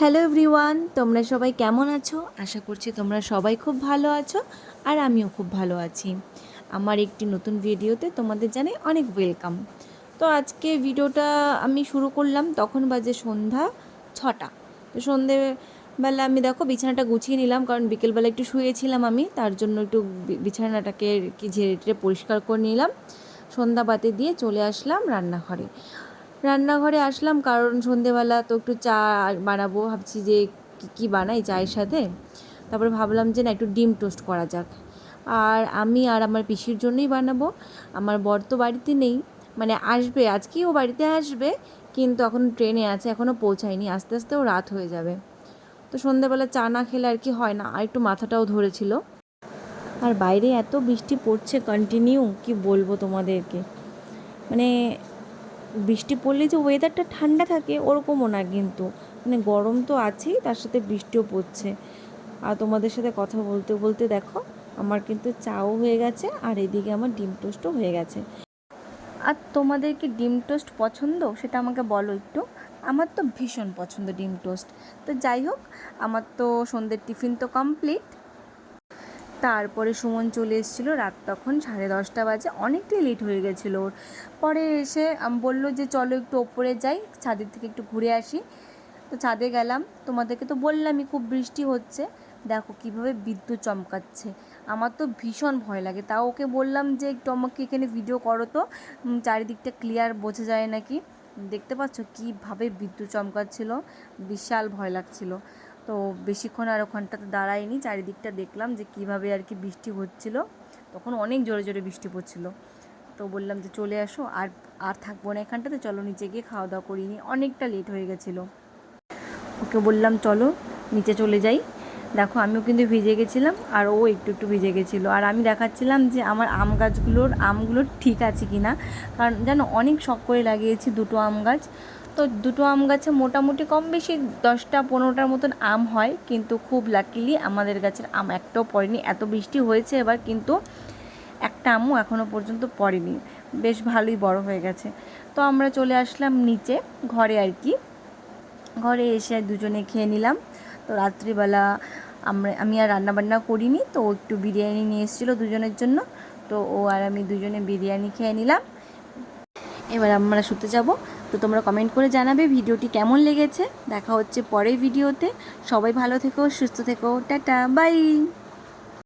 Hello everyone, তোমরা সবাই কেমন আছো? আশা করছি তোমরা সবাই খুব ভালো আছো আর আমিও খুব ভালো আছি। আমার একটি নতুন ভিডিওতে তোমাদের জানাই অনেক ওয়েলকাম। তো আজকে ভিডিওটা আমি শুরু করলাম, তখন বাজে সন্ধ্যা ছটা। তো সন্ধেবেলা আমি দেখো বিছানাটা গুছিয়ে নিলাম, কারণ বিকেলবেলা একটু শুয়েছিলাম আমি, তার জন্য একটু বিছানাটাকে কি ঝেড়ে টেড়ে পরিষ্কার করে নিলাম। সন্ধ্যা বাতি দিয়ে চলে আসলাম রান্নাঘরে। রান্নাঘরে আসলাম কারণ সন্ধেবেলা তো একটু চা বানাবো, ভাবছি যে কী বানাই চায়ের সাথে। তারপরে ভাবলাম যে না একটু ডিম টোস্ট করা যাক। আর আমি আর আমার পিসির জন্যই বানাবো। আমার বর তো বাড়িতে নেই। মানে আসবে, আজকেই ও বাড়িতে আসবে, কিন্তু এখন ট্রেনে আছে এখনও পৌঁছায়নি। আস্তে আস্তেও রাত হয়ে যাবে। তো সন্ধেবেলা চা না খেলে আর কি হয় না, আর একটু মাথাটাও ধরেছিল। আর বাইরে এত বৃষ্টি পড়ছে কন্টিনিউ, কি বলব তোমাদেরকে? মানে বৃষ্টি পড়লে যে ওয়েদারটা ঠান্ডা থাকে, ওরকমও না কিন্তু। মানে গরম তো আছেই, তার সাথে বৃষ্টিও পড়ছে। আর তোমাদের সাথে কথা বলতে বলতে দেখো, আমার কিন্তু চাও হয়ে গেছে, আর এদিকে আমার ডিম টোস্টও হয়ে গেছে। আর তোমাদের কি ডিম টোস্ট পছন্দ? সেটা আমাকে বলো একটু। আমার তো ভীষণ পছন্দ ডিম টোস্ট। তো যাই হোক, আমার তো সন্ধ্যের টিফিন তো কমপ্লিট তারপরে সুমন চলে এসেছিল রাত তখন সাড়ে দশটা বাজে। অনেকটাই লেট হয়ে গেছিল ওর। পরে এসে বলল যে, চলো একটু ওপরে যাই, ছাদের থেকে একটু ঘুরে আসি। তো ছাদে গেলাম। তোমাদেরকে তো বললামই, খুব বৃষ্টি হচ্ছে। দেখো কীভাবে বিদ্যুৎ চমকাচ্ছে। আমার তো ভীষণ ভয় লাগে। তাও ওকে বললাম যে, একটু আমাকে এখানে ভিডিও করো তো। চারিদিকটা ক্লিয়ার বোঝা যায় নাকি? দেখতে পাচ্ছ কীভাবে বিদ্যুৎ চমকাচ্ছিল। বিশাল ভয় লাগছিল। তো বেশিক্ষণ আর ওখানটাতে দাঁড়াইনি চারিদিকটা দেখলাম যে কীভাবে আর কি বৃষ্টি হচ্ছিল। তখন অনেক জোরে জোরে বৃষ্টি পড়ছিল। তো বললাম যে চলে আসো, আর আর থাকব না এখানটাতে, চলো নিচে গিয়ে খাওয়া দাওয়া করিনি অনেকটা লেট হয়ে গেছিল। ওকে বললাম, চলো, নিচে চলে যাই। দেখো, আমিও কিন্তু ভিজে গেছিলাম, আর ও একটু একটু ভিজে গেছিল। আর আমি দেখাচ্ছিলাম যে আমার আম গাছগুলোর আমগুলো ঠিক আছে কি না কারণ জানো, অনেক শখ করে লাগিয়েছি দুটো আম গাছ। তো দুটো আম গাছে মোটামুটি কম বেশি দশটা, পনেরোটার মতন আম হয়, কিন্তু খুব লাকিলি আমাদের গাছের আম একটাও পড়েনি। এত বৃষ্টি হয়েছে এবার, কিন্তু একটা আমও এখনও পর্যন্ত পড়েনি। বেশ ভালোই বড় হয়ে গেছে। তো আমরা চলে আসলাম নিচে, ঘরে আর কি। ঘরে এসে দুজনে খেয়ে নিলাম। তো রাত্রিবেলা আমরা, আমি আর রান্নাবান্না করিনি, তো একটু বিরিয়ানি নিয়ে এসেছিল দুজনের জন্য। তো ও আর আমি দুজনে বিরিয়ানি খেয়ে নিলাম। এবার আমরা শুতে যাব। তো তোমরা কমেন্ট করে জানাবে ভিডিওটি কেমন লেগেছে। দেখা হচ্ছে পরের ভিডিওতে। সবাই ভালো থেকো, সুস্থ থেকো। Tata bye